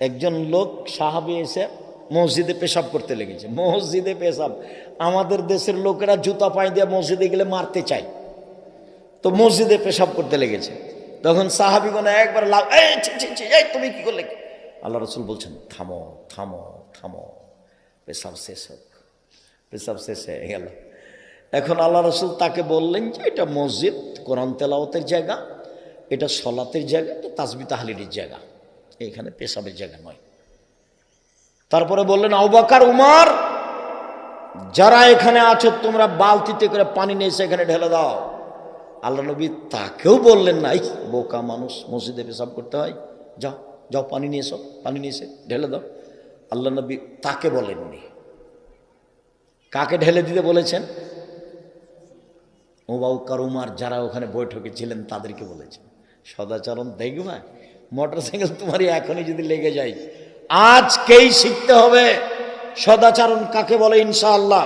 একজন লোক সাহাবি এসে মসজিদে পেশাব করতে লেগেছে। মসজিদে পেশাব। আমাদের দেশের লোকেরা জুতা পায়ে দিয়ে মসজিদে গেলে মারতে চায়। তো মসজিদে পেশাব করতে লেগেছে। তখন সাহাবিগণ একবার লাভ এই তুমি কি করলে? আল্লাহ রসুল বলছেন, থামো থামো থামো। পেশাব শেষ হোক। পেশাব শেষ হয়ে গেল। এখন আল্লাহ রসুল তাকে বললেন যে, এটা মসজিদ, কোরআন তেলাওতের জায়গা, এটা সলাতের জায়গা, এটা তাসবি তাহলির জায়গা। এখানে পেশাবের জায়গা নয়। তারপরে বললেন আউবাকার উমার, যারা এখানে আছো, তোমরা বালতিতে করে পানি নিয়ে এসে এখানে ঢেলে দাও। আল্লাহ নবী তাকেও বললেন না বোকা মানুষ, মসজিদে পেশাব করতে হয়। যাও যাও পানি নিয়ে এসো, পানি নিয়ে এসে ঢেলে দাও। আল্লাহ নবী তাকে বলেননি। কাকে ঢেলে দিতে বলেছেন? ওবাউকার উমার, যারা ওখানে বৈঠকে ছিলেন, তাদেরকে বলেছেন। সদাচরণ দেখবা মোটর সাইকেল তোমারই এখনই যদি লেগে যায়। আজকেই শিখতে হবে সদাচরণ কাকে বলে ইনশাআল্লাহ?